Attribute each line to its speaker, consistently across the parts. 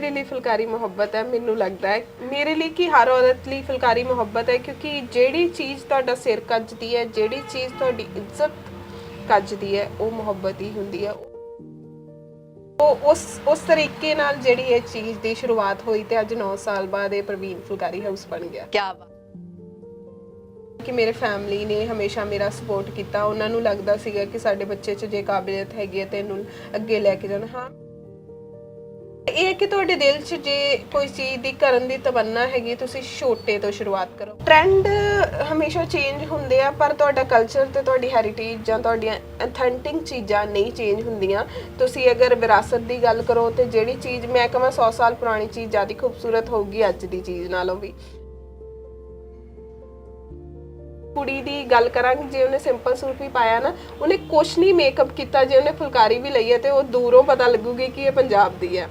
Speaker 1: ਮੇਰੇ ਲਈ ਫੁਲਕਾਰੀ ਮੁਹੱਬਤ ਹੈ ਮੈਨੂੰ ਲੱਗਦਾ ਹੈ। ਮੇਰੇ ਲਈ ਕੀ ਹਰ ਔਰਤ ਲਈ ਫੁਲਕਾਰੀ ਮੁਹੱਬਤ ਹੈ ਕਿਉਂਕਿ ਜਿਹੜੀ ਚੀਜ਼ ਤੁਹਾਡਾ ਸਿਰ ਕੱਜਦੀ ਹੈ ਜਿਹੜੀ ਚੀਜ਼ ਤੁਹਾਡੀ ਇੱਜ਼ਤ ਕੱਜਦੀ ਹੈ ਉਹ ਮੁਹੱਬਤ ਹੀ ਹੁੰਦੀ ਹੈ। ਉਹ ਉਸ ਉਸ ਤਰੀਕੇ ਨਾਲ ਜਿਹੜੀ ਇਹ ਚੀਜ਼ ਦੀ ਸ਼ੁਰੂਆਤ ਹੋਈ ਤੇ ਅੱਜ 9 ਸਾਲ ਬਾਅਦ ਇਹ ਪ੍ਰਵੀਨ ਫੁਲਕਾਰੀ ਹਾਊਸ ਬਣ ਗਿਆ।
Speaker 2: ਕੀ ਬਾਤ।
Speaker 1: ਕਿ ਮੇਰੇ ਫੈਮਿਲੀ ਨੇ ਹਮੇਸ਼ਾ ਮੇਰਾ ਸਪੋਰਟ ਕੀਤਾ। ਉਹਨਾਂ ਨੂੰ ਲੱਗਦਾ ਸੀਗਾ ਕਿ ਸਾਡੇ ਬੱਚੇ 'ਚ ਜੇ ਕਾਬਲੀਅਤ ਹੈਗੀ ਹੈ ਤੇ ਇਹਨੂੰ ਅੱਗੇ ਲੈ ਕੇ ਜਾਣਾ। ਹਾਂ। ਇਹ ਹੈ ਕਿ ਤੁਹਾਡੇ ਦਿਲ 'ਚ ਜੇ ਕੋਈ ਚੀਜ਼ ਦੀ ਕਰਨ ਦੀ ਤਮੰਨਾ ਹੈਗੀ, ਤੁਸੀਂ ਛੋਟੇ ਤੋਂ ਸ਼ੁਰੂਆਤ ਕਰੋ। ਟ੍ਰੈਂਡ ਹਮੇਸ਼ਾ ਚੇਂਜ ਹੁੰਦੇ ਆ, ਪਰ ਤੁਹਾਡਾ ਕਲਚਰ ਤੇ ਤੁਹਾਡੀ ਹੈਰੀਟੇਜ ਜਾਂ ਤੁਹਾਡੀਆਂ ਅਥੈਂਟਿਕ ਚੀਜ਼ਾਂ ਨਹੀਂ ਚੇਂਜ ਹੁੰਦੀਆਂ। ਤੁਸੀਂ ਅਗਰ ਵਿਰਾਸਤ ਦੀ ਗੱਲ ਕਰੋ, ਤੇ ਜਿਹੜੀ ਚੀਜ਼ ਮੈਂ ਕਹਾਂ 100 ਸਾਲ ਪੁਰਾਣੀ ਚੀਜ਼, ਜ਼ਿਆਦਾ ਖੂਬਸੂਰਤ ਹੋਊਗੀ ਅੱਜ ਦੀ ਚੀਜ਼ ਨਾਲੋਂ ਵੀ। ਕੁੜੀ ਦੀ ਗੱਲ ਕਰਾਂਗੇ, ਜੇ ਉਹਨੇ ਸਿੰਪਲ ਸੂਟ ਵੀ ਪਾਇਆ ਨਾ, ਉਹਨੇ ਕੁਛ ਨਹੀਂ ਮੇਕਅਪ ਕੀਤਾ, ਜੇ ਉਹਨੇ ਫੁਲਕਾਰੀ ਵੀ ਲਈ ਹੈ, ਤੇ ਉਹ ਦੂਰੋਂ ਪਤਾ ਲੱਗੂਗੀ ਕਿ ਇਹ ਪੰਜਾਬ ਦੀ ਹੈ।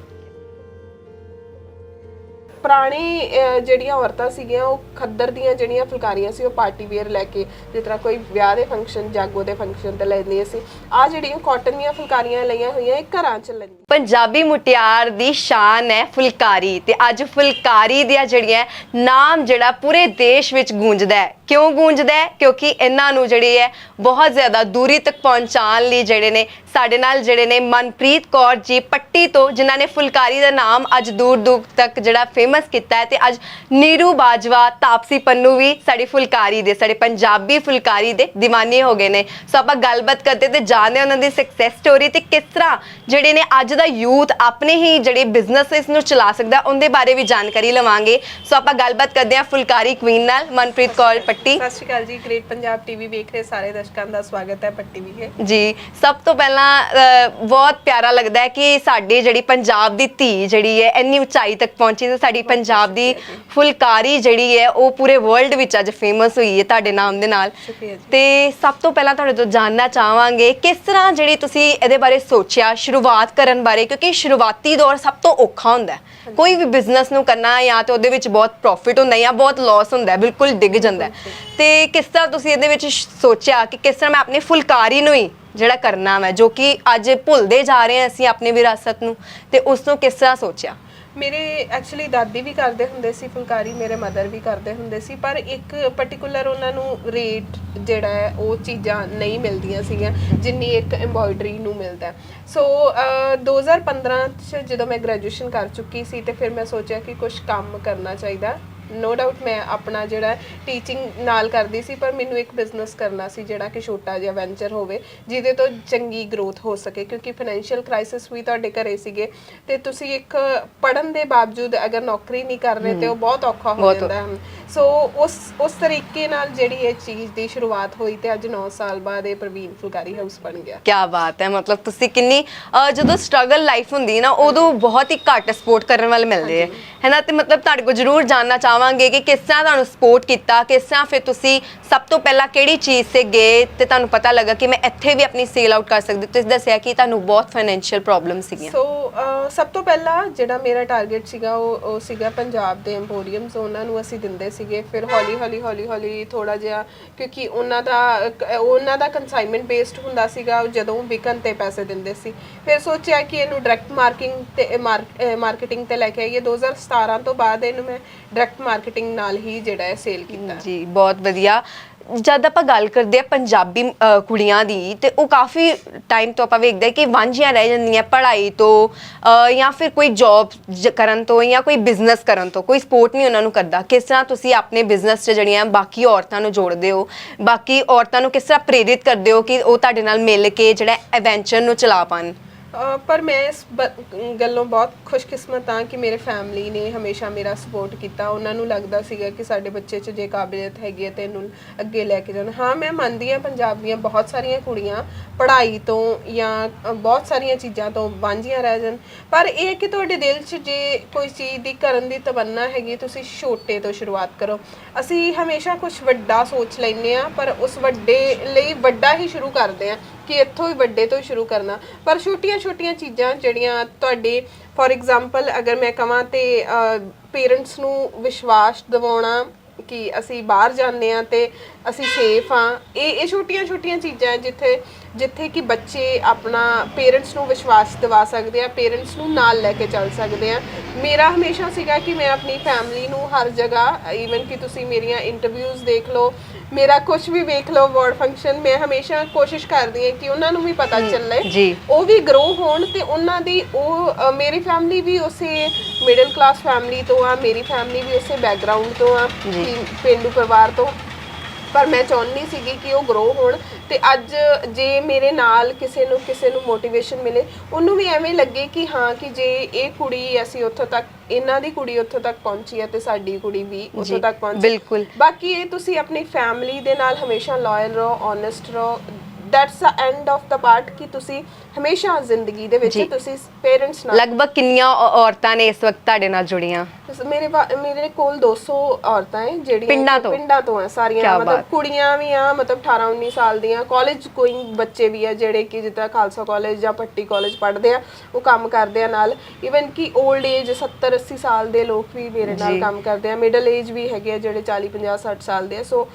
Speaker 1: ਪੁਰਾਣੀ ਅਹ, ਜਿਹੜੀਆਂ ਔਰਤਾਂ ਸੀਗੀਆਂ ਉਹ ਖੱਦਰ ਦੀਆਂ ਜਿਹੜੀਆਂ ਫੁਲਕਾਰੀਆਂ ਸੀ ਉਹ ਪਾਰਟੀ ਵੇਅਰ ਲੈ ਕੇ ਜਿਸ ਤਰ੍ਹਾਂ ਕੋਈ ਵਿਆਹ ਦੇ ਫੰਕਸ਼ਨ ਜਾਗੋ ਦੇ ਫੰਕਸ਼ਨ ਤੇ ਲੈਂਦੀਆਂ ਸੀ। ਆ ਜਿਹੜੀਆਂ ਕਾਟਨ ਦੀਆਂ ਫੁਲਕਾਰੀਆਂ ਲਈਆਂ ਹੋਈਆਂ ਇਹ ਘਰਾਂ 'ਚ ਲੈਂਦੀਆਂ
Speaker 2: ਪੰਜਾਬੀ ਮੁਟਿਆਰ ਦੀ ਸ਼ਾਨ ਹੈ ਫੁਲਕਾਰੀ ਤੇ ਅੱਜ ਫੁਲਕਾਰੀ ਦੀਆਂ ਜਿਹੜੀਆਂ ਨਾਮ ਜਿਹੜਾ ਪੂਰੇ ਦੇਸ਼ ਵਿੱਚ ਗੂੰਜਦਾ ਹੈ। ਕਿਉਂ ਗੂੰਜਦਾ ਹੈ? ਕਿਉਂਕਿ ਇਹਨਾਂ ਨੂੰ ਜਿਹੜੀ ਹੈ, ਬਹੁਤ ਜ਼ਿਆਦਾ ਦੂਰੀ ਤੱਕ ਪਹੁੰਚਾਉਣ ਲਈ ਜਿਹੜੇ ਨੇ, ਸਾਡੇ ਨਾਲ ਜਿਹੜੇ ਨੇ ਮਨਪ੍ਰੀਤ ਕੌਰ ਜੀ ਪੱਟੀ ਤੋਂ, ਜਿਨ੍ਹਾਂ ਨੇ ਫੁਲਕਾਰੀ ਦਾ ਨਾਮ ਅੱਜ ਦੂਰ ਦੂਰ ਤੱਕ ਜਿਹੜਾ ਫੇਮਸ ਕੀਤਾ ਹੈ, ਤੇ ਅੱਜ ਨੀਰੂ ਬਾਜਵਾ, ਤਾਪਸੀ ਪੰਨੂ ਵੀ ਸਾਡੀ ਫੁਲਕਾਰੀ ਦੇ, ਸਾਡੇ ਪੰਜਾਬੀ ਫੁਲਕਾਰੀ ਦੇ دیਵਾਨੇ ਹੋ ਗਏ ਨੇ। ਸੋ ਆਪਾਂ ਗੱਲਬਾਤ ਕਰਦੇ ਤੇ ਜਾਣਦੇ ਹਾਂ ਉਹਨਾਂ ਦੀ ਸਕਸੈਸ ਸਟੋਰੀ ਤੇ ਕਿਸ ਤਰ੍ਹਾਂ ਜਿਹੜੇ ਨੇ ਅੱਜ ਦਾ ਯੂਥ ਆਪਣੇ ਹੀ ਜਿਹੜੇ ਬਿਜ਼ਨਸ ਇਸ ਨੂੰ ਚਲਾ ਸਕਦਾ, ਉਹਦੇ ਬਾਰੇ ਵੀ ਜਾਣਕਾਰੀ ਲਵਾਂਗੇ। ਸੋ ਆਪਾਂ ਗੱਲਬਾਤ ਕਰਦੇ ਹਾਂ ਫੁਲਕਾਰੀ ਕੁਈਨ ਨਾਲ, ਮਨਪ੍ਰੀਤ ਕੌਰ ਪੱਟੀ।
Speaker 1: ਸਤਿ ਸ਼੍ਰੀ ਅਕਾਲ ਜੀ ਗ੍ਰੇਟ ਪੰਜਾਬ ਟੀਵੀ ਵੇਖ ਰਹੇ ਸਾਰੇ ਦਰਸ਼ਕਾਂ ਦਾ ਸਵਾਗਤ ਹੈ ਪੱਟੀ ਵਿਖੇ
Speaker 2: ਜੀ ਸਭ ਤੋਂ ਪਹਿਲਾਂ ਬਹੁਤ ਪਿਆਰਾ ਲੱਗਦਾ ਹੈ ਕਿ ਸਾਡੀ ਜਿਹੜੀ ਪੰਜਾਬ ਦੀ ਧੀ ਜਿਹੜੀ ਹੈ ਇੰਨੀ ਉਚਾਈ ਤੱਕ ਪਹੁੰਚੀ ਤੇ ਸਾਡੀ ਪੰਜਾਬ ਦੀ ਫੁਲਕਾਰੀ ਜਿਹੜੀ ਹੈ ਉਹ ਪੂਰੇ ਵਰਲਡ ਵਿੱਚ ਅੱਜ ਫੇਮਸ ਹੋਈ ਹੈ ਤੁਹਾਡੇ ਨਾਮ ਦੇ ਨਾਲ। ਤੇ ਸਭ ਤੋਂ ਪਹਿਲਾਂ ਤੁਹਾਡੇ ਤੋਂ ਜਾਨਣਾ ਚਾਹਾਂਗੇ ਕਿਸ ਤਰ੍ਹਾਂ ਜਿਹੜੀ ਤੁਸੀਂ ਇਹਦੇ ਬਾਰੇ ਸੋਚਿਆ ਸ਼ੁਰੂਆਤ ਕਰਨ ਬਾਰੇ ਕਿਉਂਕਿ ਸ਼ੁਰੂਆਤੀ ਦੌਰ ਸਭ ਤੋਂ ਔਖਾ ਹੁੰਦਾ ਹੈ। ਕੋਈ ਵੀ ਬਿਜ਼ਨਸ ਨੂੰ ਕਰਨਾ ਜਾਂ ਤੇ ਉਹਦੇ ਵਿੱਚ ਬਹੁਤ ਪ੍ਰੋਫਿਟ ਹੁੰਦਾ ਜਾਂ ਬਹੁਤ ਲਾਸ ਹੁੰਦਾ ਬਿਲਕੁਲ ਡਿੱਗ ਜਾਂਦਾ ਤੇ ਕਿਸ ਤਰ੍ਹਾਂ ਤੁਸੀਂ ਇਹਦੇ ਵਿੱਚ ਸ਼- ਸੋਚਿਆ ਕਿ ਕਿਸ ਤਰ੍ਹਾਂ ਮੈਂ ਆਪਣੀ ਫੁਲਕਾਰੀ ਨੂੰ ਹੀ ਜਿਹੜਾ ਕਰਨਾ ਹੈ ਜੋ ਕਿ ਅੱਜ ਭੁੱਲਦੇ ਜਾ ਰਹੇ ਹਾਂ ਅਸੀਂ ਆਪਣੀ ਵਿਰਾਸਤ ਨੂੰ ਤੇ ਉਸ ਨੂੰ ਕਿਸ ਤਰ੍ਹਾਂ ਸੋਚਿਆ
Speaker 1: ਮੇਰੇ ਐਕਚੁਅਲੀ ਦਾਦੀ ਵੀ ਕਰਦੇ ਹੁੰਦੇ ਸੀ ਫੁਲਕਾਰੀ ਮੇਰੇ ਮਦਰ ਵੀ ਕਰਦੇ ਹੁੰਦੇ ਸੀ ਪਰ ਇੱਕ ਪਾਰਟਿਕੂਲਰ ਉਹਨਾਂ ਨੂੰ ਰੇਟ ਜਿਹੜਾ ਹੈ ਉਹ ਚੀਜ਼ਾਂ ਨਹੀਂ ਮਿਲਦੀਆਂ ਸੀਗੀਆਂ ਜਿੰਨੀ ਇੱਕ ਐਮਬੋਇਡਰੀ ਨੂੰ ਮਿਲਦਾ ਹੈ। ਸੋ ਅਹ, 2015 ਚ ਜਦੋਂ ਮੈਂ ਗ੍ਰੈਜੂਏਸ਼ਨ ਕਰ ਚੁੱਕੀ ਸੀ ਤੇ ਫਿਰ ਮੈਂ ਸੋਚਿਆ ਕਿ ਕੁਝ ਕੰਮ ਕਰਨਾ ਚਾਹੀਦਾ ਨੋ ਡਾਊਟ ਮੈਂ ਆਪਣਾ ਜਿਹੜਾ ਟੀਚਿੰਗ ਨਾਲ ਕਰਦੀ ਸੀ ਪਰ ਮੈਨੂੰ ਇੱਕ ਬਿਜ਼ਨਸ ਕਰਨਾ ਸੀ ਜਿਹੜਾ ਕਿ ਛੋਟਾ ਜਿਹਾ ਵੈਂਚਰ ਹੋਵੇ ਜਿਹਦੇ ਤੋਂ ਚੰਗੀ ਗਰੋਥ ਹੋ ਸਕੇ ਕਿਉਂਕਿ ਫਾਈਨੈਂਸ਼ੀਅਲ ਕ੍ਰਾਈਸਿਸ ਵੀ ਤੁਹਾਡੇ ਘਰੇ ਸੀਗੇ। ਤੇ ਤੁਸੀਂ ਇੱਕ ਪੜਨ ਦੇ ਬਾਵਜੂਦ ਅਗਰ ਨੌਕਰੀ ਨਹੀਂ ਕਰ ਰਹੇ ਤੇ ਉਹ ਬਹੁਤ ਔਖਾ ਹੋ ਜਾਂਦਾ ਹੈ। ਸੋ ਉਸ ਉਸ ਤਰੀਕੇ ਨਾਲ ਜਿਹੜੀ ਇਹ ਚੀਜ਼ ਦੀ ਸ਼ੁਰੂਆਤ ਹੋਈ ਤੇ ਅੱਜ 9 ਸਾਲ ਬਾਅਦ ਇਹ ਪ੍ਰਵੀਨ ਫੁਲਕਾਰੀ ਹਾਊਸ ਬਣ ਗਿਆ।
Speaker 2: ਕੀ ਬਾਤ ਹੈ ਮਤਲਬ ਤੁਸੀਂ ਕਿੰਨੀ ਅਹ, ਜਦੋਂ ਸਟਰਗਲ ਲਾਈਫ ਹੁੰਦੀ ਹੈ ਨਾ ਉਦੋਂ ਬਹੁਤ ਹੀ ਘੱਟ ਸਪੋਰਟ ਕਰਨ ਵਾਲੇ ਮਿਲਦੇ ਹੈ। ਹੈਨਾ ਤੇ ਮਤਲਬ ਤੁਹਾਡੇ ਕੋਲ ਜ਼ਰੂਰ ਜਾਨਣਾ ਚਾਹਾਂਗੇ ਕਿ ਕਿਸ ਤਰ੍ਹਾਂ ਤੁਹਾਨੂੰ ਸਪੋਰਟ ਕੀਤਾ ਕਿਸ ਤਰ੍ਹਾਂ ਫਿਰ ਤੁਸੀਂ ਸਭ ਤੋਂ ਪਹਿਲਾਂ ਕਿਹੜੀ ਚੀਜ਼ ਤੇ ਗਏ ਤੇ ਤੁਹਾਨੂੰ ਪਤਾ ਲੱਗਾ ਕਿ ਮੈਂ ਇੱਥੇ ਵੀ ਆਪਣੀ ਸੇਲ ਆਊਟ ਕਰ ਸਕਦੀ ਤੁਸੀਂ ਦੱਸਿਆ ਕਿ ਤੁਹਾਨੂੰ ਬਹੁਤ ਫਾਈਨੈਂਸ਼ੀਅਲ ਪ੍ਰੋਬਲਮ ਸੀਗੀਆਂ।
Speaker 1: ਸੋ ਅਹ, ਸਭ ਤੋਂ ਪਹਿਲਾਂ ਜਿਹੜਾ ਮੇਰਾ ਟਾਰਗੇਟ ਸੀਗਾ ਉਹ ਉਹ ਸੀਗਾ ਪੰਜਾਬ ਦੇ ਐਮਪੋਰੀਅਮਸ ਉਹਨਾਂ ਨੂੰ ਅਸੀਂ ਦਿੰਦੇ ਸੀਗੇ ਫਿਰ ਹੌਲੀ ਹੌਲੀ ਹੌਲੀ ਹੌਲੀ ਥੋੜਾ ਜਿਹਾ ਕਿਉਂਕਿ ਉਹਨਾਂ ਦਾ ਅਹ, ਉਹਨਾਂ ਦਾ ਕਨਸਾਈਨਮੈਂਟ ਬੇਸਡ ਹੁੰਦਾ ਸੀਗਾ ਉਹ ਜਦੋਂ ਵਿਕਨ ਤੇ ਪੈਸੇ ਦਿੰਦੇ ਸੀ। ਫਿਰ ਸੋਚਿਆ ਕਿ ਇਹਨੂੰ ਡਾਇਰੈਕਟ ਮਾਰਕਿੰਗ ਤੇ ਮਾਰਕੀਟਿੰਗ ਤੇ ਲੈ ਕੇ ਆਈਏ। 2017 ਤੋਂ ਬਾਅਦ ਇਹਨੂੰ ਮੈਂ ਡਾਇਰੈਕਟ ਮਾਰਕੀਟਿੰਗ ਨਾਲ ਹੀ ਜਿਹੜਾ ਹੈ ਸੇਲ ਕੀਤਾ।
Speaker 2: ਜੀ ਬਹੁਤ ਵਧੀਆ। ਜਦ ਆਪਾਂ ਗੱਲ ਕਰਦੇ ਆ ਪੰਜਾਬੀ ਅ, ਕੁੜੀਆਂ ਦੀ ਤੇ ਉਹ ਕਾਫੀ ਟਾਈਮ ਤੋਂ ਆਪਾਂ ਵੇਖਦੇ ਆ ਕਿ ਵਾਂਝੀਆਂ ਰਹਿ ਜਾਂਦੀਆਂ ਪੜ੍ਹਾਈ ਤੋਂ ਅ, ਜਾਂ ਫਿਰ ਕੋਈ ਜੌਬ ਕਰਨ ਤੋਂ ਜਾਂ ਕੋਈ ਬਿਜ਼ਨਸ ਕਰਨ ਤੋਂ ਕੋਈ ਸਪੋਰਟ ਨਹੀਂ ਉਹਨਾਂ ਨੂੰ ਕਰਦਾ। ਕਿਸ ਤਰ੍ਹਾਂ ਤੁਸੀਂ ਆਪਣੇ ਬਿਜ਼ਨਸ 'ਚ ਜਿਹੜੀਆਂ ਬਾਕੀ ਔਰਤਾਂ ਨੂੰ ਜੋੜਦੇ ਹੋ ਬਾਕੀ ਔਰਤਾਂ ਨੂੰ ਕਿਸ ਤਰ੍ਹਾਂ ਪ੍ਰੇਰਿਤ ਕਰਦੇ ਹੋ ਕਿ ਉਹ ਤੁਹਾਡੇ ਨਾਲ ਮਿਲ ਕੇ ਜਿਹੜਾ ਐਡਵੈਂਚਰ ਨੂੰ ਚਲਾ ਪਾਉਣ?
Speaker 1: ਅਹ ਪਰ ਮੈਂ ਇਸ ਬ- ਗੱਲੋਂ ਬਹੁਤ ਖੁਸ਼ਕਿਸਮਤ ਹਾਂ ਕਿ ਮੇਰੇ ਫੈਮਿਲੀ ਨੇ ਹਮੇਸ਼ਾ ਮੇਰਾ ਸਪੋਰਟ ਕੀਤਾ। ਉਹਨਾਂ ਨੂੰ ਲੱਗਦਾ ਸੀਗਾ ਕਿ ਸਾਡੇ ਬੱਚੇ 'ਚ ਜੇ ਕਾਬਲੀਅਤ ਹੈਗੀ ਹੈ ਤੇ ਇਹਨੂੰ ਅੱਗੇ ਲੈ ਕੇ ਜਾਣਾ। ਹਾਂ ਮੈਂ ਮੰਨਦੀ ਹਾਂ ਪੰਜਾਬ ਦੀਆਂ ਬਹੁਤ ਸਾਰੀਆਂ ਕੁੜੀਆਂ ਪੜ੍ਹਾਈ ਤੋਂ ਜਾਂ ਅ, ਬਹੁਤ ਸਾਰੀਆਂ ਚੀਜ਼ਾਂ ਤੋਂ ਵਾਂਝੀਆਂ ਰਹਿ ਜਾਣ। ਪਰ ਇਹ ਹੈ ਕਿ ਤੁਹਾਡੇ ਦਿਲ 'ਚ ਜੇ ਕੋਈ ਚੀਜ਼ ਦੀ ਕਰਨ ਦੀ ਤਮੰਨਾ ਹੈਗੀ ਤੁਸੀਂ ਛੋਟੇ ਤੋਂ ਸ਼ੁਰੂਆਤ ਕਰੋ। ਅਸੀਂ ਹਮੇਸ਼ਾ ਕੁਝ ਵੱਡਾ ਸੋਚ ਲੈਂਦੇ ਆ ਪਰ ਉਸ ਵੱਡੇ ਲਈ ਵੱਡਾ ਹੀ ਸ਼ੁਰੂ ਕਰਦੇ ਆ ਕਿ ਇੱਥੋਂ ਹੀ ਵੱਡੇ ਤੋਂ ਹੀ ਸ਼ੁਰੂ ਕਰਨਾ। ਪਰ ਛੋਟੀਆਂ-ਛੋਟੀਆਂ ਚੀਜ਼ਾਂ ਜਿਹੜੀਆਂ ਤੁਹਾਡੇ ਫੋਰ ਐਗਜ਼ਾਮਪਲ ਅਗਰ ਮੈਂ ਕਹਾਂ ਤੇ ਪੇਰੈਂਟਸ ਨੂੰ ਵਿਸ਼ਵਾਸ ਦਿਵਾਉਣਾ ਕਿ ਅਸੀਂ ਬਾਹਰ ਜਾਂਦੇ ਆ ਤੇ ਅਸੀਂ ਸੇਫ ਆ ਇਹ ਇਹ ਛੋਟੀਆਂ ਛੋਟੀਆਂ ਚੀਜ਼ਾਂ ਹੈ ਜਿੱਥੇ ਜਿੱਥੇ ਕਿ ਬੱਚੇ ਆਪਣਾ ਪੇਰੈਂਟਸ ਨੂੰ ਵਿਸ਼ਵਾਸ ਦਿਵਾ ਸਕਦੇ ਆ ਪੇਰੈਂਟਸ ਨੂੰ ਨਾਲ ਲੈ ਕੇ ਚੱਲ ਸਕਦੇ ਆ। ਮੇਰਾ ਹਮੇਸ਼ਾ ਸੀਗਾ ਕਿ ਮੈਂ ਆਪਣੀ ਫੈਮਿਲੀ ਨੂੰ ਹਰ ਜਗ੍ਹਾ ਈਵਨ ਕਿ ਤੁਸੀਂ ਮੇਰੀਆਂ ਇੰਟਰਵਿਊਜ਼ ਦੇਖ ਲਓ ਮੇਰਾ ਕੁਝ ਵੀ ਵੇਖ ਲਓ ਵਾਰਡ ਫੰਕਸ਼ਨ ਮੈਂ ਹਮੇਸ਼ਾ ਕੋਸ਼ਿਸ਼ ਕਰਦੀ ਹਾਂ ਕਿ ਉਹਨਾਂ ਨੂੰ ਵੀ ਪਤਾ ਚੱਲੇ
Speaker 2: ਜੀ।
Speaker 1: ਉਹ ਵੀ ਗਰੋ ਹੋਣ ਤੇ ਉਹਨਾਂ ਦੀ ਉਹ ਅ, ਮੇਰੀ ਫੈਮਿਲੀ ਵੀ ਉਸੇ ਮਿਡਲ ਕਲਾਸ ਫੈਮਿਲੀ ਤੋਂ ਆ ਮੇਰੀ ਫੈਮਿਲੀ ਵੀ ਉਸੇ ਬੈਕਗ੍ਰਾਉਂਡ ਤੋਂ ਆ
Speaker 2: ਜੀ।
Speaker 1: ਕਿ ਪਿੰਡੂ ਪਰਿਵਾਰ ਤੋਂ ਪਰ ਮੈਂ ਚਾਹੁੰਦੀ ਸੀਗੀ ਕਿ ਉਹ ਗਰੋ ਹੋਣ ਤੇ ਅੱਜ ਜੇ ਮੇਰੇ ਨਾਲ ਕਿਸੇ ਨੂੰ ਕਿਸੇ ਨੂੰ ਮੋਟੀਵੇਸ਼ਨ ਮਿਲੇ ਉਹਨੂੰ ਵੀ ਐਵੇਂ ਲੱਗੇ ਕਿ ਹਾਂ ਕਿ ਜੇ ਇਹ ਕੁੜੀ ਅਸੀਂ ਉੱਥੋਂ ਤੱਕ ਇਹਨਾਂ ਦੀ ਕੁੜੀ ਉੱਥੋਂ ਤੱਕ ਪਹੁੰਚੀ ਹੈ ਤੇ ਸਾਡੀ ਕੁੜੀ ਵੀ ਉੱਥੋਂ ਤੱਕ ਪਹੁੰਚੀ
Speaker 2: ਬਿਲਕੁਲ।
Speaker 1: ਬਾਕੀ ਇਹ ਤੁਸੀਂ ਆਪਣੀ ਫੈਮਿਲੀ ਦੇ ਨਾਲ ਹਮੇਸ਼ਾ ਲਾਇਲ ਰਹੋ ਓਨੈਸਟ ਰਹੋ that's the end of the part ਕਿ ਤੁਸੀਂ ਹਮੇਸ਼ਾ ਜ਼ਿੰਦਗੀ ਦੇ ਵਿੱਚ
Speaker 2: ਜੀ।
Speaker 1: ਤੁਸੀਂ ਪੇਰੈਂਟਸ ਨਾਲ
Speaker 2: ਲਗਭਗ ਕਿੰਨੀਆਂ ਔ- ਔਰਤਾਂ ਨੇ ਇਸ ਵਕਤ ਤੁਹਾਡੇ ਨਾਲ ਜੁੜੀਆਂ
Speaker 1: ਮੇਰੇ ਮੇਰੇ ਕੋਲ 200 ਔਰਤਾਂ ਹੈ ਜਿਹੜੀਆਂ
Speaker 2: ਪਿੰਡਾਂ ਤੋਂ?
Speaker 1: ਪਿੰਡਾਂ ਤੋਂ ਆ
Speaker 2: ਕਿਆ
Speaker 1: ਸਾਰੀਆਂ ਮਤਲਬ
Speaker 2: ਬਾਤ।
Speaker 1: ਕੁੜੀਆਂ ਵੀ ਆ ਮਤਲਬ 18 19 ਸਾਲ ਦੀਆਂ ਕਾਲਜ ਗੋਇੰਗ ਬੱਚੇ ਵੀ ਆ ਜਿਹੜੇ ਕਿ ਜਿੱਦਾਂ ਖਾਲਸਾ ਕਾਲਜ ਜਾਂ ਪੱਟੀ ਕਾਲਜ ਪੜ੍ਹਦੇ ਆ ਉਹ ਕੰਮ ਕਰਦੇ ਆ ਨਾਲ ਇਵਨ ਕਿ 올ਡ ਏਜ 70 80 ਸਾਲ ਦੇ ਲੋਕ ਵੀ ਮੇਰੇ ਨਾਲ
Speaker 2: ਜੀ।
Speaker 1: ਕੰਮ ਕਰਦੇ ਆ ਮਿਡਲ ਏਜ ਵੀ ਹੈਗੇ ਆ ਜਿਹੜੇ 40 50 60 ਸਾਲ ਦੇ ਆ ਸੋ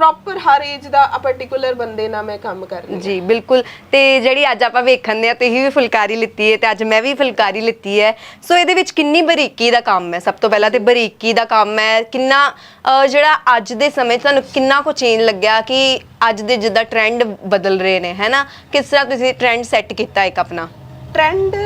Speaker 1: ਪ੍ਰੋਪਰ ਹਰ ਏਜ ਦਾ ਅ ਪਾਰਟਿਕੂਲਰ ਬੰਦੇ ਨਾਲ ਮੈਂ ਕੰਮ ਕਰ ਰਹੀ ਹਾਂ।
Speaker 2: ਜੀ ਬਿਲਕੁਲ। ਤੇ ਜਿਹੜੀ ਅੱਜ ਆਪਾਂ ਵੇਖਣ ਦੇ ਆ ਤੁਸੀਂ ਵੀ ਫੁਲਕਾਰੀ ਲਿੱਤੀ ਹੈ ਤੇ ਅੱਜ ਮੈਂ ਵੀ ਫੁਲਕਾਰੀ ਲਿੱਤੀ ਹੈ ਸੋ ਇਹਦੇ ਵਿੱਚ ਕਿੰਨੀ ਬਰੀਕੀ ਦਾ ਕੰਮ ਹੈ? ਸਭ ਤੋਂ ਪਹਿਲਾਂ ਤੇ ਬਰੀਕੀ ਦਾ ਕੰਮ ਹੈ। ਕਿੰਨਾ ਅਹ, ਜਿਹੜਾ ਅੱਜ ਦੇ ਸਮੇਂ 'ਚ ਤੁਹਾਨੂੰ ਕਿੰਨਾ ਕੁ ਚੇਂਜ ਲੱਗਿਆ ਕਿ ਅੱਜ ਦੇ ਜਿੱਦਾਂ ਟ੍ਰੈਂਡ ਬਦਲ ਰਹੇ ਨੇ ਹੈਨਾ ਕਿਸ ਤਰ੍ਹਾਂ ਤੁਸੀਂ ਟ੍ਰੈਂਡ ਸੈੱਟ ਕੀਤਾ ਇੱਕ ਆਪਣਾ?
Speaker 1: ਟ੍ਰੈਂਡ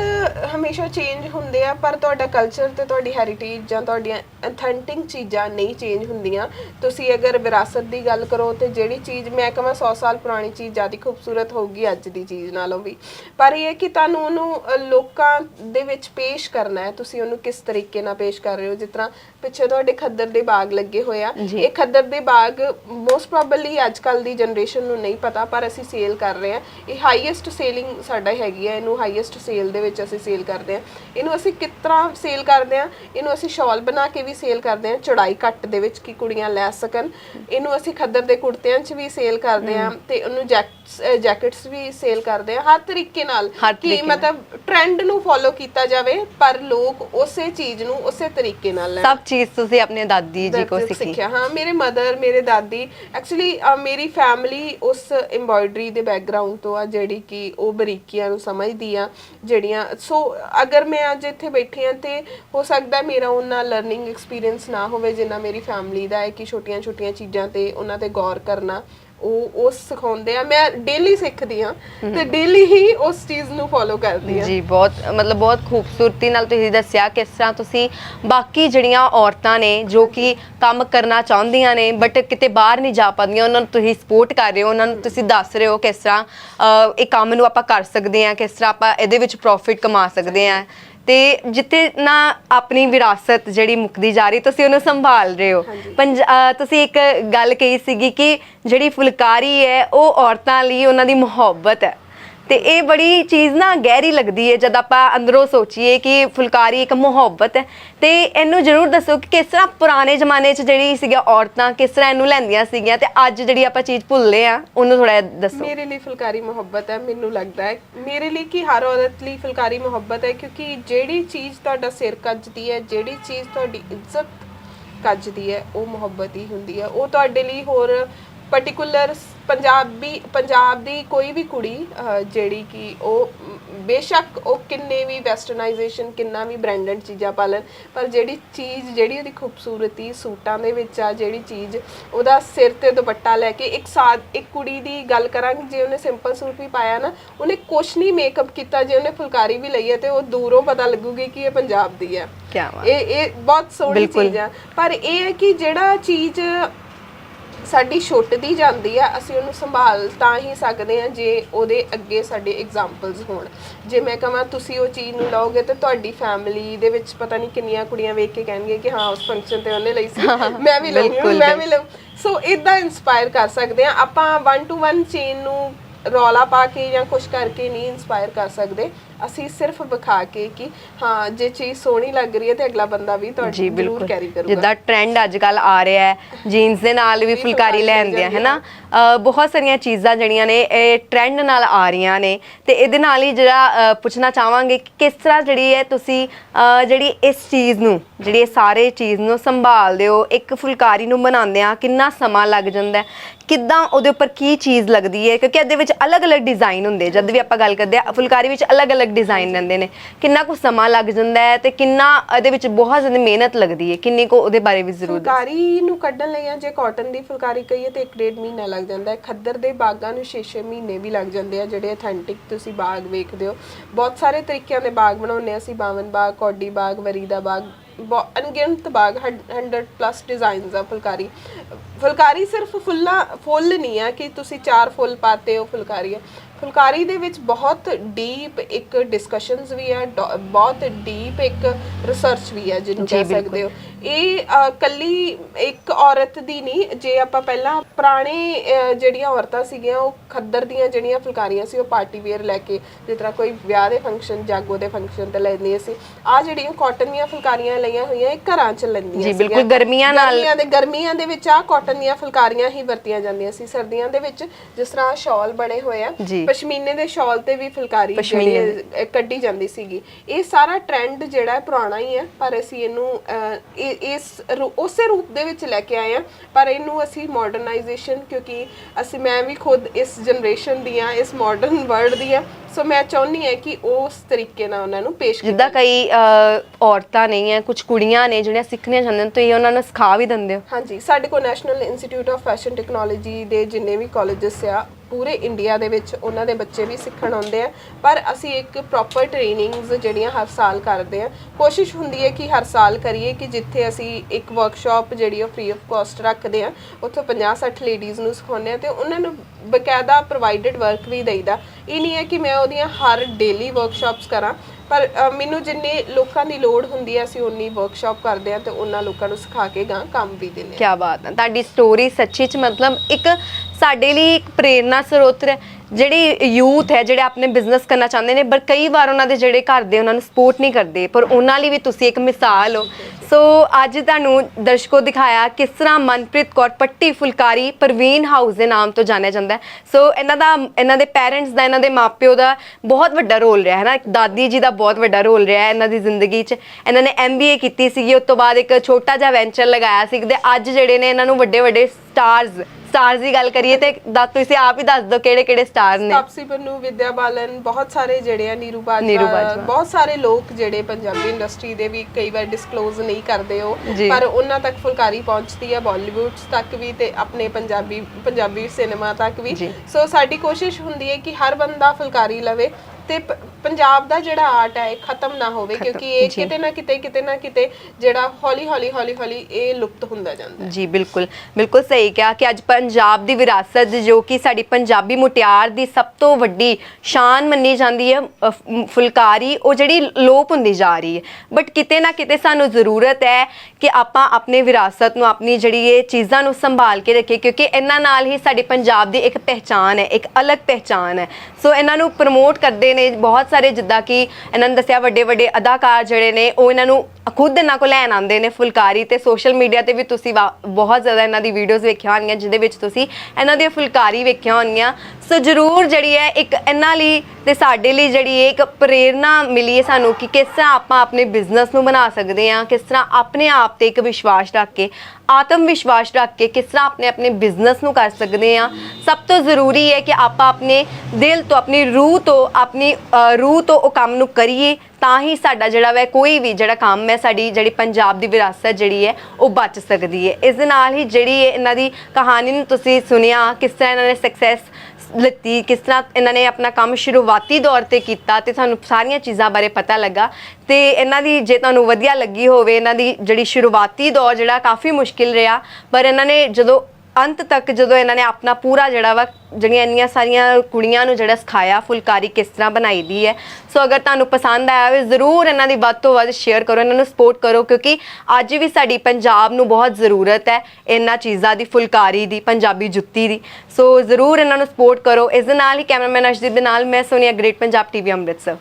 Speaker 1: ਹਮੇਸ਼ਾ ਚੇਂਜ ਹੁੰਦੇ ਆ ਪਰ ਤੁਹਾਡਾ ਕਲਚਰ ਤੇ ਤੁਹਾਡੀ ਹੈਰੀਟੇਜ ਜਾਂ ਤੁਹਾਡੀਆਂ ਅਥੈਂਟਿਕ ਚੀਜ਼ਾਂ ਨਹੀਂ ਚੇਂਜ ਹੁੰਦੀਆਂ। ਤੁਸੀਂ ਅਗਰ ਵਿਰਾਸਤ ਦੀ ਗੱਲ ਕਰੋ ਤੇ ਜਿਹੜੀ ਚੀਜ਼ ਮੈਂ ਕਹਾਂ 100 ਸਾਲ ਪੁਰਾਣੀ ਚੀਜ਼ ਜ਼ਿਆਦਾ ਖੂਬਸੂਰਤ ਹੋਊਗੀ ਅੱਜ ਦੀ ਚੀਜ਼ ਨਾਲੋਂ ਵੀ। ਪਰ ਇਹ ਹੈ ਕਿ ਤੁਹਾਨੂੰ ਉਹਨੂੰ ਅ, ਲੋਕਾਂ ਦੇ ਵਿੱਚ ਪੇਸ਼ ਕਰਨਾ ਹੈ। ਤੁਸੀਂ ਉਹਨੂੰ ਕਿਸ ਤਰੀਕੇ ਨਾਲ ਪੇਸ਼ ਕਰ ਰਹੇ ਹੋ? ਜਿਸ ਤਰ੍ਹਾਂ ਪਿੱਛੇ ਤੁਹਾਡੇ ਖੱਦਰ ਦੇ ਬਾਗ ਲੱਗੇ ਹੋਏ ਆ।
Speaker 2: ਜੀ।
Speaker 1: ਇਹ ਖੱਦਰ ਦੇ ਬਾਗ ਮੋਸਟ ਪ੍ਰੋਬਬਲੀ ਅੱਜ ਕੱਲ ਦੀ ਜਨਰੇਸ਼ਨ ਨੂੰ ਨਹੀਂ ਪਤਾ ਪਰ ਅਸੀਂ ਸੇਲ ਕਰ ਰਹੇ ਹਾਂ। ਇਹ ਹਾਈਐਸਟ ਸੇਲਿੰਗ ਸਾਡਾ ਹੈਗੀ ਹੈ ਇਹਨੂੰ ਹਾਈਐਸਟ ਸੇਲ ਦੇ ਵਿੱਚ ਅਸੀਂ ਸੇਲ ਕਰਦੇ ਹਾਂ। ਇਹਨੂੰ ਅਸੀਂ ਕਿਸ ਤਰ੍ਹਾਂ ਸੇਲ ਕਰਦੇ ਹਾਂ? ਇਹਨੂੰ ਅਸੀਂ ਸ਼ਾਲ ਬਣਾ ਕੇ ਵੀ ਸੇਲ ਕਰਦੇ ਹਾਂ ਚੜਾਈ ਕੱਟ ਦੇ ਵਿੱਚ ਕਿ ਕੁੜੀਆਂ ਲੈ ਸਕਣ। ਇਹਨੂੰ ਅਸੀਂ ਖੱਦਰ ਦੇ ਕੁੜਤਿਆਂ 'ਚ ਵੀ ਸੇਲ ਕਰਦੇ ਹਾਂ ਤੇ ਉਹਨੂੰ ਜੈਕਟਸ ਵੀ ਸੇਲ ਕਰਦੇ ਹਾਂ। ਹਰ ਤਰੀਕੇ ਨਾਲ ਕਿ। ਮਤਲਬ ਟ੍ਰੈਂਡ ਨੂੰ ਫੋਲੋ ਕੀਤਾ ਜਾਵੇ ਪਰ ਲੋਕ ਉਸੇ ਚੀਜ਼ ਨੂੰ ਉਸੇ ਤਰੀਕੇ ਨਾਲ ਲੈਣ।
Speaker 2: ਸਭ ਚੀਜ਼ ਤੁਸੀਂ ਆਪਣੇ ਦਾਦੀ ਜੀ ਕੋ
Speaker 1: ਸਿੱਖਿਆ। ਹਾਂ ਮੇਰੇ ਮਦਰ ਮੇਰੇ ਦਾਦੀ ਐਕਚੁਅਲੀ ਮੇਰੀ ਫੈਮਿਲੀ ਉਸ ਐਮਬੋਇਡਰੀ ਦੇ ਬੈਕਗ੍ਰਾਉਂਡ ਤੋਂ ਆ ਜਿਹੜੀ ਕਿ ਉਹ ਬਰੀਕੀਆਂ ਨੂੰ ਸਮਝਦੀ ਆ ਜਿਹੜੀਆਂ ਸੋ ਅਗਰ ਮੈਂ ਅੱਜ ਇੱਥੇ ਬੈਠੀ ਹਾਂ ਤੇ ਹੋ ਸਕਦਾ ਮੇਰਾ ਉਹਨਾਂ ਲਰਨਿੰਗ ਐਕਸਪੀਰੀਅੰਸ ਨਾ ਹੋਵੇ, ਜਿੰਨਾ ਮੇਰੀ ਫੈਮਿਲੀ ਦਾ ਹੈ ਕਿ ਛੋਟੀਆਂ ਛੋਟੀਆਂ ਚੀਜ਼ਾਂ ਤੇ ਉਹਨਾਂ ਤੇ ਗੌਰ ਕਰਨਾ। ਉਹ ਉਹ ਸਿਖਾਉਂਦੇ ਆ। ਮੈਂ ਡੇਲੀ ਸਿੱਖਦੀ ਆ ਤੇ ਡੇਲੀ ਹੀ ਉਸ ਚੀਜ਼ ਨੂੰ ਫੋਲੋ ਕਰਦੀ ਆ
Speaker 2: ਜੀ ਬਹੁਤ ਮਤਲਬ ਬਹੁਤ ਖੂਬਸੂਰਤੀ ਨਾਲ ਤੁਸੀਂ ਦੱਸਿਆ ਕਿਸ ਤਰ੍ਹਾਂ ਤੁਸੀਂ ਬਾਕੀ ਜਿਹੜੀਆਂ ਔਰਤਾਂ ਨੇ ਜੋ ਕਿ ਕੰਮ ਕਰਨਾ ਚਾਹੁੰਦੀਆਂ ਨੇ ਬਟ ਕਿਤੇ ਬਾਹਰ ਨਹੀਂ ਜਾ ਪਾਉਂਦੀਆਂ ਉਹਨਾਂ ਨੂੰ ਤੁਸੀਂ ਸਪੋਰਟ ਕਰ ਰਹੇ ਹੋ ਉਹਨਾਂ ਨੂੰ ਤੁਸੀਂ ਦੱਸ ਰਹੇ ਹੋ ਕਿਸ ਤਰ੍ਹਾਂ ਅਹ, ਇਹ ਕੰਮ ਨੂੰ ਆਪਾਂ ਕਰ ਸਕਦੇ ਹਾਂ ਕਿਸ ਤਰ੍ਹਾਂ ਆਪਾਂ ਇਹਦੇ ਵਿੱਚ ਪ੍ਰੋਫਿਟ ਕਮਾ ਸਕਦੇ ਹਾਂ। ਤੇ ਜਿੱਥੇ ਨਾ ਆਪਣੀ ਵਿਰਾਸਤ ਜਿਹੜੀ ਮੁੱਕਦੀ ਜਾ ਰਹੀ ਤੁਸੀਂ ਉਹਨੂੰ ਸੰਭਾਲ ਰਹੇ ਹੋ। ਪੰਜ ਅਹ, ਤੁਸੀਂ ਇੱਕ ਗੱਲ ਕਹੀ ਸੀਗੀ ਕਿ ਜਿਹੜੀ ਫੁਲਕਾਰੀ ਹੈ ਉਹ ਔਰਤਾਂ ਲਈ ਉਹਨਾਂ ਦੀ ਮੁਹੱਬਤ ਹੈ। ਤੇ ਇਹ ਬੜੀ ਚੀਜ਼ ਨਾ ਗਹਿਰੀ ਲੱਗਦੀ ਹੈ ਜਦ ਆਪਾਂ ਅੰਦਰੋਂ ਸੋਚੀਏ ਕਿ ਫੁਲਕਾਰੀ ਇੱਕ ਮੁਹੱਬਤ ਹੈ। ਤੇ ਇਹਨੂੰ ਜ਼ਰੂਰ ਦੱਸੋ ਕਿ ਕਿਸ ਤਰ੍ਹਾਂ ਪੁਰਾਣੇ ਜ਼ਮਾਨੇ 'ਚ ਜਿਹੜੀ ਸੀਗੀਆਂ ਔਰਤਾਂ, ਕਿਸ ਤਰ੍ਹਾਂ ਇਹਨੂੰ ਲੈਂਦੀਆਂ ਸੀਗੀਆਂ ਤੇ ਅੱਜ ਜਿਹੜੀ ਆਪਾਂ ਚੀਜ਼ ਭੁੱਲੇ ਆ, ਉਹਨੂੰ ਥੋੜਾ ਦੱਸੋ।
Speaker 1: ਮੇਰੇ ਲਈ ਫੁਲਕਾਰੀ ਮੁਹੱਬਤ ਹੈ, ਮੈਨੂੰ ਲੱਗਦਾ ਹੈ। ਮੇਰੇ ਲਈ ਕਿ ਹਰ ਔਰਤ ਲਈ ਫੁਲਕਾਰੀ ਮੁਹੱਬਤ ਹੈ, ਕਿਉਂਕਿ ਜਿਹੜੀ ਚੀਜ਼ ਤੁਹਾਡਾ ਸਿਰ ਕੱਜਦੀ ਹੈ, ਜਿਹੜੀ ਚੀਜ਼ ਤੁਹਾਡੀ ਇੱਜ਼ਤ ਕੱਜਦੀ ਹੈ, ਉਹ ਮੁਹੱਬਤ ਹੀ ਹੁੰਦੀ ਹੈ। ਉਹ ਤੁਹਾਡੇ ਲਈ ਹੋਰ ਪਾਰਟਿਕੂਲਰ ਪੰਜਾਬੀ ਪੰਜਾਬ ਦੀ ਕੋਈ ਵੀ ਕੁੜੀ ਅਹ, ਜਿਹੜੀ ਕਿ ਉਹ ਮ, ਬੇਸ਼ੱਕ ਉਹ ਕਿੰਨੇ ਵੀ ਵੈਸਟਰਨਾਈਜੇਸ਼ਨ ਕਿੰਨਾ ਵੀ ਬ੍ਰਾਂਡਡ ਚੀਜ਼ਾਂ ਪਾਲਣ ਪਰ ਜਿਹੜੀ ਚੀਜ਼ ਜਿਹੜੀ ਉਹਦੀ ਖੂਬਸੂਰਤੀ ਸੂਟਾਂ ਦੇ ਵਿੱਚ ਆ ਜਿਹੜੀ ਚੀਜ਼ ਉਹਦਾ ਸਿਰ ਤੇ ਦੁਪੱਟਾ ਲੈ ਕੇ ਇੱਕ ਸਾਦ ਇੱਕ ਕੁੜੀ ਦੀ ਗੱਲ ਕਰਾਂਗੇ ਜੇ ਉਹਨੇ ਸਿੰਪਲ ਸੂਟ ਵੀ ਪਾਇਆ ਨਾ ਉਹਨੇ ਕੁਛ ਨਹੀਂ ਮੇਕਅਪ ਕੀਤਾ ਜੇ ਉਹਨੇ ਫੁਲਕਾਰੀ ਵੀ ਲਈ ਹੈ ਤੇ ਉਹ ਦੂਰੋਂ ਪਤਾ ਲੱਗੂਗੀ ਕਿ ਇਹ ਪੰਜਾਬ ਦੀ ਹੈ।
Speaker 2: ਕਿਆ ਬਾਤ।
Speaker 1: ਇਹ ਇਹ ਬਹੁਤ ਸੋਹਣੀ
Speaker 2: ਬਿਲਕੁਲ।
Speaker 1: ਚੀਜ਼ ਆ। ਪਰ ਇਹ ਹੈ ਕਿ ਜਿਹੜਾ ਚੀਜ਼ ਸਾਡੀ ਛੁੱਟਦੀ ਜਾਂਦੀ ਆ ਅਸੀਂ ਉਹਨੂੰ ਸੰਭਾਲ ਤਾਂ ਹੀ ਸਕਦੇ ਆ ਜੇ ਉਹਦੇ ਅੱਗੇ ਸਾਡੇ ਐਗਜ਼ਾਮਪਲਸ ਹੋਣ। ਜੇ ਮੈਂ ਕਹਾਂ ਤੁਸੀਂ ਉਹ ਚੀਜ਼ ਨੂੰ ਲਓਗੇ ਤੇ ਤੁਹਾਡੀ ਫੈਮਿਲੀ ਦੇ ਵਿੱਚ ਪਤਾ ਨਹੀਂ ਕਿੰਨੀਆਂ ਕੁੜੀਆਂ ਵੇਖ ਕੇ ਕਹਿਣਗੇ ਕਿ ਹਾਂ ਉਸ ਫੰਕਸ਼ਨ ਤੇ ਉਹਨੇ ਲਈ ਸੀ। ਮੈਂ ਵੀ ਲਈ
Speaker 2: ਬਿਲਕੁਲ,
Speaker 1: ਮੈਂ ਵੀ ਲਵਾਂ ਸੋ ਇਦਾਂ ਇਨਸਪਾਇਰ ਕਰ ਸਕਦੇ ਆ ਆਪਾਂ 1 ਟੂ 1 ਚੇਨ ਨੂੰ ਰੌਲਾ ਪਾ ਕੇ ਜਾਂ ਕੁਝ ਕਰਕੇ ਨਹੀਂ ਇਨਸਪਾਇਰ ਕਰ ਸਕਦੇ। ਅਸੀਂ ਸਿਰਫ ਵਿਖਾ ਕੇ ਕਿ ਹਾਂ ਜੇ ਚੀਜ਼ ਸੋਹਣੀ ਲੱਗ ਰਹੀ ਹੈ ਤੇ ਅਗਲਾ ਬੰਦਾ ਵੀ ਤੁਹਾਡੀ ਜ਼ਰੂਰ ਕੈਰੀ ਕਰੂਗਾ।
Speaker 2: ਜਿੱਦਾਂ ਟ੍ਰੈਂਡ ਅੱਜ ਕੱਲ ਆ ਰਿਹਾ ਹੈ ਜੀਨਸ ਦੇ ਨਾਲ ਵੀ ਫੁਲਕਾਰੀ ਲੈ ਆਉਂਦੇ ਆ ਹੈਨਾ? ਬਹੁਤ ਸਾਰੀਆਂ ਚੀਜ਼ਾਂ ਜਿਹੜੀਆਂ ਨੇ ਇਹ ਟ੍ਰੈਂਡ ਨਾਲ ਆ ਰਹੀਆਂ ਨੇ। ਤੇ ਇਹਦੇ ਨਾਲ ਹੀ ਜਿਹੜਾ ਪੁੱਛਣਾ ਚਾਹਾਂਗੇ ਕਿ ਕਿਸ ਤਰ੍ਹਾਂ ਜਿਹੜੀ ਹੈ ਤੁਸੀਂ ਜਿਹੜੀ ਇਸ ਚੀਜ਼ ਨੂੰ ਜਿਹੜੀ ਸਾਰੇ ਚੀਜ਼ ਨੂੰ ਸੰਭਾਲਦੇ ਹੋ ਇੱਕ ਫੁਲਕਾਰੀ ਨੂੰ ਬਣਾਉਂਦੇ ਆ ਕਿੰਨਾ ਸਮਾਂ ਲੱਗ ਜਾਂਦਾ ਹੈ? ਕਿੱਦਾਂ ਉਹਦੇ ਉੱਪਰ ਕੀ ਚੀਜ਼ ਲੱਗਦੀ ਹੈ? ਕਿਉਂਕਿ ਇਹਦੇ ਵਿੱਚ ਅਲੱਗ-ਅਲੱਗ ਡਿਜ਼ਾਈਨ ਹੁੰਦੇ ਜਦ ਵੀ ਆਪਾਂ ਗੱਲ ਕਰਦੇ ਆ ਫੁਲਕਾਰੀ ਵਿੱਚ ਅਲੱਗ-ਅਲੱਗ ਡਿਜ਼ਾਈਨ ਰਹਿੰਦੇ ਨੇ। ਕਿੰਨਾ ਕੁ ਸਮਾਂ ਲੱਗ ਜਾਂਦਾ ਹੈ ਤੇ ਕਿੰਨਾ ਇਹਦੇ ਵਿੱਚ ਬਹੁਤ ਜ਼ਿਆਦਾ ਮਿਹਨਤ ਲੱਗਦੀ ਹੈ। ਕਿੰਨੀ ਕੁ ਉਹਦੇ ਬਾਰੇ ਵੀ ਜ਼ਰੂਰ
Speaker 1: ਫੁਲਕਾਰੀ ਨੂੰ ਕੱਢਣ ਲਈ ਜੇ ਕਾਟਨ ਦੀ ਫੁਲਕਾਰੀ ਕਹੀਏ ਤੇ 1.5 ਮਹੀਨਾ ਲੱਗ ਜਾਂਦਾ ਹੈ। ਖੱਦਰ ਦੇ ਬਾਗਾਂ ਨੂੰ 6-6 ਮਹੀਨੇ ਵੀ ਲੱਗ ਜਾਂਦੇ ਆ, ਜਿਹੜੇ ਅਥੈਂਟਿਕ ਤੁਸੀਂ ਬਾਗ ਵੇਖਦੇ ਹੋ। ਬਹੁਤ ਸਾਰੇ ਤਰੀਕਿਆਂ ਦੇ ਬਾਗ ਬਣਾਉਂਦੇ ਆ ਅਸੀਂ, ਬਾਵਨ ਬਾਗ, ਕੌਡੀ ਬਾਗ ਵਰੀ ਦਾ ਬਾਗ, ਬਹੁ- ਬਾਗ 100 ਪਲੱਸ ਡਿਜ਼ਾਈਨਸ ਆ ਫੁਲਕਾਰੀ। ਫੁਲਕਾਰੀ ਸਿਰਫ ਫੁੱਲਾਂ ਫੁੱਲ ਨਹੀਂ ਆ ਕਿ ਤੁਸੀਂ ਚਾਰ ਫੁੱਲ ਪਾਤੇ ਹੋ ਫੁਲਕਾਰੀ ਹੈ ਫੁਲਕਾਰੀ ਦੇ ਵਿੱਚ ਬਹੁਤ ਡੀਪ ਇੱਕ ਡਿਸਕਸ਼ਨਸ ਵੀ ਆ ਬਹੁਤ ਡੀਪ ਇੱਕ ਰਿਸਰਚ ਵੀ ਆ ਜਿਹਨੂੰ ਕਹਿ। ਸਕਦੇ ਹੋ ਇਹ ਕੱਲੀ ਇੱਕ ਔਰਤ ਦੀ ਨਹੀਂ ਜੇ ਆਪਾਂ ਪਹਿਲਾਂ ਪੁਰਾਣੇ ਜਿਹੜੀਆਂ ਔਰਤਾਂ ਸੀਗੀਆਂ ਉਹ ਖੱਦਰ ਦੀਆਂ ਜਿਹੜੀਆਂ ਫੁਲਕਾਰੀਆਂ ਸੀ ਉਹ ਪਾਰਟੀ ਵੇਅਰ ਲੈ ਕੇ ਜਿਸ ਤਰ੍ਹਾਂ ਕੋਈ ਵਿਆਹ ਦੇ ਫੰਕਸ਼ਨ ਜਾਗੋ ਦੇ ਫੰਕਸ਼ਨ ਤੇ ਲੈਂਦੀਆਂ ਸੀ ਆ ਜਿਹੜੀਆਂ ਕਾਟਨ ਦੀਆਂ ਫੁਲਕਾਰੀਆਂ ਲਈਆਂ ਹੋਈਆਂ ਇਹ ਘਰਾਂ 'ਚ ਲੈਂਦੀਆਂ
Speaker 2: ਜੀ, ਬਿਲਕੁਲ। ਗਰਮੀਆਂ ਨਾਲ-
Speaker 1: ਗਰਮੀਆਂ ਦੇ ਗਰਮੀਆਂ ਦੇ ਵਿੱਚ ਆ ਕਾਟਨ ਦੀਆਂ ਫੁਲਕਾਰੀਆਂ ਹੀ ਵਰਤੀਆਂ ਜਾਂਦੀਆਂ ਸੀ। ਸਰਦੀਆਂ ਦੇ ਵਿੱਚ ਜਿਸ ਤਰ੍ਹਾਂ ਸ਼ਾਲ ਬਣੇ ਹੋਏ ਆ
Speaker 2: ਜੀ।
Speaker 1: ਪਸ਼ਮੀਨੇ ਦੇ ਸ਼ਾਲ ਤੇ ਵੀ ਫੁਲਕਾਰੀ
Speaker 2: ਪਸ਼ਮੀਨੇ
Speaker 1: ਜਿਹੜੀ ਕੱਢੀ ਜਾਂਦੀ ਸੀਗੀ। ਇਹ ਸਾਰਾ ਟ੍ਰੈਂਡ ਜਿਹੜਾ ਹੈ ਪੁਰਾਣਾ ਹੀ ਹੈ ਪਰ ਅਸੀਂ ਇਹਨੂੰ ਇਹ- ਇਸ ਰੂ- ਉਸੇ ਰੂਪ ਦੇ ਵਿੱਚ ਲੈ ਕੇ ਆਏ ਆ ਪਰ ਇਹਨੂੰ ਅਸੀਂ ਮਾਡਰਨਾਈਜੇਸ਼ਨ ਕਿਉਂਕਿ ਅਸੀਂ ਮੈਂ ਵੀ ਖੁਦ ਇਸ ਜਨਰੇਸ਼ਨ ਦੀ ਆ ਇਸ ਮਾਡਰਨ ਵਰਲਡ ਦੀ ਆ ਸੋ ਮੈਂ ਚਾਹੁੰਦੀ ਹਾਂ ਕਿ ਉਸ ਤਰੀਕੇ ਨਾਲ ਉਹਨਾਂ ਨੂੰ ਪੇਸ਼ ਕੀਤਾ
Speaker 2: ਜਿੱਦਾਂ ਕਈ ਔਰਤਾਂ ਨਹੀਂ ਹੈ ਕੁਝ ਕੁੜੀਆਂ ਨੇ ਜਿਹੜੀਆਂ ਸਿੱਖਣੀਆਂ ਚਾਹੁੰਦੀਆਂ ਨੇ ਤੁਸੀਂ ਉਹਨਾਂ ਨੂੰ ਸਿਖਾ ਵੀ ਦਿੰਦੇ ਹੋ।
Speaker 1: ਹਾਂਜੀ ਸਾਡੇ ਕੋਲ national institute of fashion technology ਦੇ ਜਿੰਨੇ ਵੀ ਕਾਲਜਸ ਆ ਪੂਰੇ ਇੰਡੀਆ ਦੇ ਵਿੱਚ ਉਹਨਾਂ ਦੇ ਬੱਚੇ ਵੀ ਸਿੱਖਣ ਆਉਂਦੇ ਆ। ਪਰ ਅਸੀਂ ਇੱਕ ਪ੍ਰੋਪਰ ਟ੍ਰੇਨਿੰਗਸ ਜਿਹੜੀਆਂ ਹਰ ਸਾਲ ਕਰਦੇ ਆ। ਕੋਸ਼ਿਸ਼ ਹੁੰਦੀ ਹੈ ਕਿ ਹਰ ਸਾਲ ਕਰੀਏ ਕਿ ਜਿੱਥੇ ਅਸੀਂ ਇੱਕ ਵਰਕਸ਼ਾਪ ਜਿਹੜੀ ਉਹ ਫ੍ਰੀ ਆਫ ਕਾਸਟ ਰੱਖਦੇ ਆ, ਉੱਥੋਂ 50-60 ਲੇਡੀਜ਼ ਨੂੰ ਸਿਖਾਉਂਦੇ ਆ ਤੇ ਉਹਨਾਂ ਨੂੰ ਬਕਾਇਦਾ ਪ੍ਰੋਵਾਈਡਡ ਵਰਕ ਵੀ ਦੇਈਦਾ। ਇਹ ਨਹੀਂ ਹੈ ਕਿ ਮੈਂ ਉਹਦੀਆਂ ਹਰ ਡੇਲੀ ਵਰਕਸ਼ਾਪਸ ਕਰਾਂ, ਪਰ ਮੈਨੂੰ ਜਿੰਨੇ ਲੋਕਾਂ ਦੀ ਲੋੜ ਹੁੰਦੀ ਹੈ, ਅਸੀਂ ਉਨੀ ਵਰਕਸ਼ਾਪ ਕਰਦੇ ਆ ਤੇ ਉਹਨਾਂ ਲੋਕਾਂ ਨੂੰ ਸਿਖਾ ਕੇ ਗਾਂ ਕੰਮ ਵੀ ਦਿੰਦੇ ਆ।
Speaker 2: ਕੀ ਬਾਤ ਹੈ। ਤੁਹਾਡੀ ਸਟੋਰੀ ਸੱਚੀ ਚ ਮਤਲਬ ਇੱਕ ਸਾਡੇ ਲਈ ਇੱਕ ਪ੍ਰੇਰਨਾ ਸਰੋਤ ਹੈ। ਜਿਹੜੀ ਯੂਥ ਹੈ, ਜਿਹੜੇ ਆਪਣੇ ਬਿਜ਼ਨਸ ਕਰਨਾ ਚਾਹੁੰਦੇ ਨੇ ਪਰ ਕਈ ਵਾਰ ਉਹਨਾਂ ਦੇ ਜਿਹੜੇ ਘਰ ਦੇ ਉਹਨਾਂ ਨੂੰ ਸਪੋਰਟ ਨਹੀਂ ਕਰਦੇ। ਪਰ ਉਹਨਾਂ ਲਈ ਵੀ ਤੁਸੀਂ ਇੱਕ ਮਿਸਾਲ ਹੋ। ਸੋ ਅੱਜ ਤੁਹਾਨੂੰ ਦਰਸ਼ਕੋ ਦਿਖਾਇਆ ਕਿਸ ਤਰ੍ਹਾਂ ਮਨਪ੍ਰੀਤ ਕੌਰ ਪੱਟੀ ਫੁਲਕਾਰੀ ਪ੍ਰਵੀਨ ਹਾਊਸ ਦੇ ਨਾਮ ਤੋਂ ਜਾਣਿਆ ਜਾਂਦਾ ਸੋ ਇਹਨਾਂ ਦਾ, ਇਹਨਾਂ ਦੇ ਪੈਰੈਂਟਸ ਦਾ, ਇਹਨਾਂ ਦੇ ਮਾਪਿਓ ਦਾ ਬਹੁਤ ਵੱਡਾ ਰੋਲ ਰਿਹਾ ਹੈ ਨਾ ਇੱਕ ਦਾਦੀ ਜੀ ਦਾ ਬਹੁਤ ਵੱਡਾ ਰੋਲ ਰਿਹਾ ਹੈ ਇਹਨਾਂ ਦੀ ਜ਼ਿੰਦਗੀ 'ਚ। ਇਹਨਾਂ ਨੇ ਐਮਬੀਏ ਕੀਤੀ ਸੀਗੀ, ਉਸ ਤੋਂ ਬਾਅਦ ਇੱਕ ਛੋਟਾ ਜਿਹਾ ਵੈਂਚਰ ਲਗਾਇਆ ਸੀ, ਤੇ ਅੱਜ ਜਿਹੜੇ ਨੇ ਇਹਨਾਂ ਨੂੰ ਵੱਡੇ ਵੱਡੇ ਸਟਾਰਸ ਸਟਾਰਸ ਦੀ ਗੱਲ ਕਰੀਏ ਤੇ ਦੱਸ ਤੁਸੀਂ ਆਪ ਹੀ ਦੱਸ ਦਿਓ ਕਿਹੜੇ ਕਿਹੜੇ ਸਟਾਰ ਨੇ
Speaker 1: ਤਾਪਸੀ ਪੰਨੂ ਵਿਦਿਆ ਬਾਲਨ ਬਹੁਤ ਸਾਰੇ ਜਿਹੜੇ ਆ ਨੀਰੂ
Speaker 2: ਨੀਰੂ
Speaker 1: ਬਾਜਵਾ
Speaker 2: ਬਾਜਵਾ।
Speaker 1: ਬਹੁਤ ਸਾਰੇ ਲੋਕ ਜਿਹੜੇ ਪੰਜਾਬੀ ਇੰਡਸਟਰੀ ਦੇ ਵੀ ਕਈ ਵਾਰ ਡਿਸਕਲੋਜ਼ ਨਹੀਂ ਕਰਦੇ ਉਹ
Speaker 2: ਜੀ।
Speaker 1: ਪਰ ਉਹਨਾਂ ਤੱਕ ਫੁਲਕਾਰੀ ਪਹੁੰਚਦੀ ਆ ਬਾਲੀਵੁੱਡ ਤੱਕ ਵੀ ਤੇ ਆਪਣੇ ਪੰਜਾਬੀ ਪੰਜਾਬੀ ਸਿਨੇਮਾ ਤੱਕ ਵੀ
Speaker 2: ਜੀ।
Speaker 1: ਸੋ ਸਾਡੀ ਕੋਸ਼ਿਸ਼ ਹੁੰਦੀ ਹੈ ਕਿ ਹਰ ਬੰਦਾ ਫੁਲਕਾਰੀ ਲਵੇ ਤੇ ਪ- ਪੰਜਾਬ ਦਾ ਜਿਹੜਾ ਆਰਟ ਹੈ ਇਹ ਖਤਮ ਨਾ ਹੋਵੇ ਕਿਉਂਕਿ ਇਹ। ਕਿਤੇ ਨਾ ਕਿਤੇ ਕਿਤੇ ਨਾ ਕਿਤੇ ਜਿਹੜਾ ਹੌਲੀ ਹੌਲੀ ਹੌਲੀ ਹੌਲੀ ਇਹ ਲੁਪਤ ਹੁੰਦਾ ਜਾਂਦਾ ਹੈ।
Speaker 2: ਜੀ ਬਿਲਕੁਲ ਬਿਲਕੁਲ ਸਹੀ ਕਿਹਾ ਕਿ ਅੱਜ ਪੰਜਾਬ ਦੀ ਵਿਰਾਸਤ ਜੋ ਕਿ ਸਾਡੀ ਪੰਜਾਬੀ ਮੁਟਿਆਰ ਦੀ ਸਭ ਤੋਂ ਵੱਡੀ ਸ਼ਾਨ ਮੰਨੀ ਜਾਂਦੀ ਹੈ ਫੁਲਕਾਰੀ ਉਹ ਜਿਹੜੀ ਲੋਪ ਹੁੰਦੀ ਜਾ ਰਹੀ ਹੈ। ਬਟ ਕਿਤੇ ਨਾ ਕਿਤੇ ਸਾਨੂੰ ਜ਼ਰੂਰਤ ਹੈ ਕਿ ਆਪਾਂ ਆਪਣੇ ਵਿਰਾਸਤ ਨੂੰ ਆਪਣੀ ਜਿਹੜੀ ਇਹ ਚੀਜ਼ਾਂ ਨੂੰ ਸੰਭਾਲ ਕੇ ਰੱਖੀਏ ਕਿਉਂਕਿ ਇਹਨਾਂ ਨਾਲ ਹੀ ਸਾਡੀ ਪੰਜਾਬ ਦੀ ਇੱਕ ਪਹਿਚਾਨ ਹੈ ਇੱਕ ਅਲੱਗ ਪਹਿਚਾਨ ਹੈ। ਸੋ ਇਹਨਾਂ ਨੂੰ ਪ੍ਰਮੋਟ ਕਰਦੇ ਨੇ ਬਹੁਤ ਸਾਰੇ ਜਿੱਦਾਂ ਕਿ ਇਹਨਾਂ ਨੇ ਦੱਸਿਆ ਵੱਡੇ ਵੱਡੇ ਅਦਾਕਾਰ ਜਿਹੜੇ ਨੇ ਉਹ ਇਹਨਾਂ ਨੂੰ ਖੁਦ ਇਹਨਾਂ ਕੋਲ ਲੈਣ ਆਉਂਦੇ ਨੇ ਫੁਲਕਾਰੀ ਤੇ ਸੋਸ਼ਲ ਮੀਡੀਆ ਤੇ ਵੀ ਤੁਸੀਂ ਵਾ- ਬਹੁਤ ਜ਼ਿਆਦਾ ਇਹਨਾਂ ਦੀ ਵੀਡੀਓਜ਼ ਵੇਖੀਆਂ ਹੋਣਗੀਆਂ ਜਿਹਦੇ ਵਿੱਚ ਤੁਸੀਂ ਇਹਨਾਂ ਦੀ ਫੁਲਕਾਰੀ ਵੇਖੀਆਂ ਹੋਣਗੀਆਂ। ਸੋ ਜ਼ਰੂਰ ਜਿਹੜੀ ਹੈ ਇੱਕ ਇਹਨਾਂ ਲਈ ਤੇ ਸਾਡੇ ਲਈ ਜਿਹੜੀ ਹੈ ਇੱਕ ਪ੍ਰੇਰਣਾ ਮਿਲੀ ਹੈ ਸਾਨੂੰ ਕਿ ਕਿਸ ਤਰ੍ਹਾਂ ਆਪਾਂ ਆਪਣੇ ਬਿਜ਼ਨਸ ਨੂੰ ਬਣਾ ਸਕਦੇ ਹਾਂ ਕਿਸ ਤਰ੍ਹਾਂ ਆਪਣੇ ਆਪ ਤੇ ਇੱਕ ਵਿਸ਼ਵਾਸ ਰੱਖ ਕੇ ਆਤਮ ਵਿਸ਼ਵਾਸ ਰੱਖ ਕੇ ਕਿਸ ਤਰ੍ਹਾਂ ਆਪਣੇ ਆਪਣੇ ਬਿਜ਼ਨਸ ਨੂੰ ਕਰ ਸਕਦੇ ਹਾਂ। ਸਭ ਤੋਂ ਜ਼ਰੂਰੀ ਹੈ ਕਿ ਆਪਾਂ ਆਪਣੇ ਦਿਲ ਤੋਂ ਆਪਣੀ ਰੂਹ ਤੋਂ ਆਪਣੀ ਅ, ਰੂਹ ਤੋਂ ਉਹ ਕੰਮ ਨੂੰ ਕਰੀਏ ਤਾਂ ਹੀ ਸਾਡਾ ਜਿਹੜਾ ਵੈ, ਕੋਈ ਵੀ ਜਿਹੜਾ ਕੰਮ ਹੈ, ਸਾਡੀ ਜਿਹੜੀ ਪੰਜਾਬ ਦੀ ਵਿਰਾਸਤ ਜਿਹੜੀ ਹੈ, ਉਹ ਬਚ ਸਕਦੀ ਹੈ। ਇਸ ਦੇ ਨਾਲ ਹੀ ਜਿਹੜੀ ਇਹਨਾਂ ਦੀ ਕਹਾਣੀ ਨੂੰ ਤੁਸੀਂ ਸੁਣਿਆ, ਕਿਸ ਤਰ੍ਹਾਂ ਇਹਨਾਂ ਨੇ ਸਕਸੈਸ ਲਿੱਤੀ, ਕਿਸ ਤਰ੍ਹਾਂ ਇਹਨਾਂ ਨੇ ਆਪਣਾ ਕੰਮ ਸ਼ੁਰੂਆਤੀ ਦੌਰ ਤੇ ਕੀਤਾ ਤੇ ਸਾਨੂੰ ਸਾਰੀਆਂ ਚੀਜ਼ਾਂ ਬਾਰੇ ਪਤਾ ਲੱਗਾ ਤੇ ਇਹਨਾਂ ਦੀ ਜੇ ਤੁਹਾਨੂੰ ਵਧੀਆ ਲੱਗੀ ਹੋਵੇ, ਇਹਨਾਂ ਦੀ ਜਿਹੜੀ ਸ਼ੁਰੂਆਤੀ ਦੌਰ ਜਿਹੜਾ ਕਾਫੀ ਮੁਸ਼ਕਿਲ ਰਿਹਾ, ਪਰ ਇਹਨਾਂ ਨੇ ਜਦੋਂ ਅੰਤ ਤੱਕ ਜਦੋਂ ਇਹਨਾਂ ਨੇ ਆਪਣਾ ਪੂਰਾ ਜਿਹੜਾ ਵਾ, ਜਿਹੜੀਆਂ ਇੰਨੀਆਂ ਸਾਰੀਆਂ ਕੁੜੀਆਂ ਨੂੰ ਜਿਹੜਾ ਸਿਖਾਇਆ, ਫੁਲਕਾਰੀ ਕਿਸ ਤਰ੍ਹਾਂ ਬਣਾਈ ਦੀ ਹੈ। ਸੋ ਅਗਰ ਤੁਹਾਨੂੰ ਪਸੰਦ ਆਇਆ ਹੋਵੇ, ਜ਼ਰੂਰ ਇਹਨਾਂ ਦੀ ਵੱਧ ਤੋਂ ਵੱਧ ਸ਼ੇਅਰ ਕਰੋ, ਇਹਨਾਂ ਨੂੰ ਸਪੋਰਟ ਕਰੋ, ਕਿਉਂਕਿ ਅੱਜ ਵੀ ਸਾਡੀ ਪੰਜਾਬ ਨੂੰ ਬਹੁਤ ਜ਼ਰੂਰਤ ਹੈ ਇਹਨਾਂ ਚੀਜ਼ਾਂ ਦੀ, ਫੁਲਕਾਰੀ ਦੀ, ਪੰਜਾਬੀ ਜੁੱਤੀ ਦੀ। ਸੋ ਜ਼ਰੂਰ ਇਹਨਾਂ ਨੂੰ ਸਪੋਰਟ ਕਰੋ। ਇਸ ਦੇ ਨਾਲ ਹੀ ਕੈਮਰਾਮੈਨ ਅਸ਼ਦੀਪ ਦੇ ਨਾਲ ਮੈਂ ਸੋਨੀਆ ਗ੍ਰੇਟ ਪੰਜਾਬ ਟੀਵੀ ਅੰਮ੍ਰਿਤਸਰ।